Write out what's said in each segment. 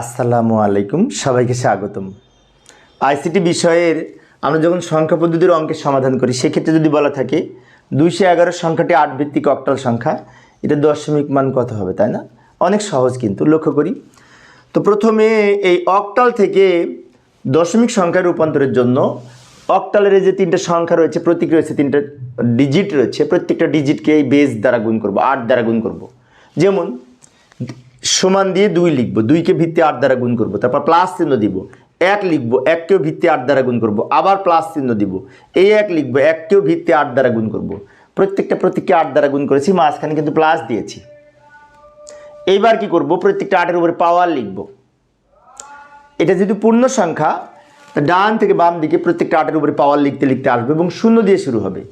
আসসালামু আলাইকুম, সবাইকে স্বাগতম। আইসিটি বিষয়ের আমরা যখন সংখ্যা পদ্ধতির অঙ্কের সমাধান করি, সেক্ষেত্রে যদি বলা থাকে, দুইশো এগারো সংখ্যাটি আট ভিত্তিক অক্টাল সংখ্যা, এটা দশমিক মান কত হবে, তাই না? অনেক সহজ কিন্তু, লক্ষ্য করি। তো প্রথমে এই অক্টাল থেকে দশমিক সংখ্যা রূপান্তরের জন্য অক্টালের যে তিনটে সংখ্যা রয়েছে, প্রতীক রয়েছে, তিনটে ডিজিট রয়েছে, প্রত্যেকটা ডিজিটকে এই বেস দ্বারা গুণ করব, আট দ্বারা গুণ করব। যেমন সমান দিয়ে দুই লিখব, দুইকে ভিত্তি আট দ্বারা গুণ করব, তারপর প্লাস চিহ্ন দিব, এক লিখব, এককেও ভিত্তি আট দ্বারা গুণ করব, আবার প্লাস চিহ্ন দিব, এই এক লিখব, এককেও ভিত্তি আট দ্বারা গুণ করব, প্রত্যেকটা প্রতীককে আট দ্বারা গুণ করেছি, মাঝখানে কিন্তু প্লাস দিয়েছি। এইবার কি করব, প্রত্যেকটা আটের উপরে পাওয়ার লিখব। এটা যেহেতু পূর্ণ সংখ্যা ডান থেকে বাম দিকে প্রত্যেকটা আটের উপরে পাওয়ার লিখতে লিখতে আসবে এবং শূন্য দিয়ে শুরু হবে।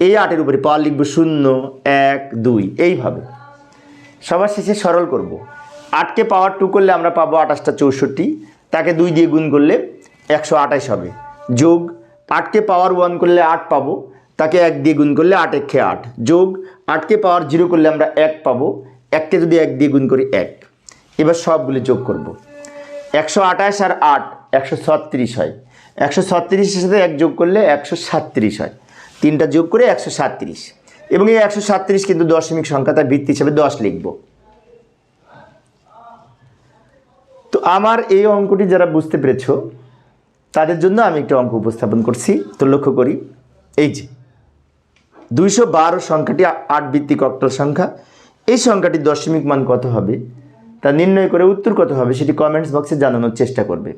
এই আটের উপরে পাওয়ার লিখব শূন্য, এক, দুই এইভাবে সবার শেষে সরল করব। আটকে পাওয়ার টু করলে আমরা পাবো আঠাশটা চৌষট্টি। তাকে দুই দিয়ে গুণ করলে একশো আঠাশ হবে। যোগ, আটকে পাওয়ার ওয়ান করলে আট পাবো। তাকে এক দিয়ে গুণ করলে আট একে আট। যোগ, আটকে পাওয়ার জিরো করলে আমরা এক পাবো। এককে যদি এক দিয়ে গুণ করি এক। এবার সবগুলি যোগ করব। একশো আঠাশ আর আট, একশো ছত্রিশ হয়। একশো ছত্রিশের সাথে এক যোগ করলে একশো সাতত্রিশ হয়। তিনটা যোগ করে একশো সাতত্রিশ। এবং এই একশো সাতত্রিশ কিন্তু দশমিক সংখ্যা তার ভিত্তি হিসেবে দশ লিখব তো আমার এই অঙ্কটি যারা বুঝতে পেরেছ, তাদের জন্য আমি একটা অঙ্ক উপস্থাপন করছি। তো লক্ষ্য করি, এই যে দুইশো বারো সংখ্যাটি আট ভিত্তিক অক্টাল সংখ্যা। এই সংখ্যাটির দশমিক মান কত হবে? তা নির্ণয় করে উত্তর কত হবে সেটি কমেন্টস বক্সে জানানোর চেষ্টা করবে।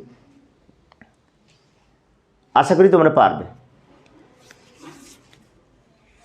আশা করি তোমরা পারবে।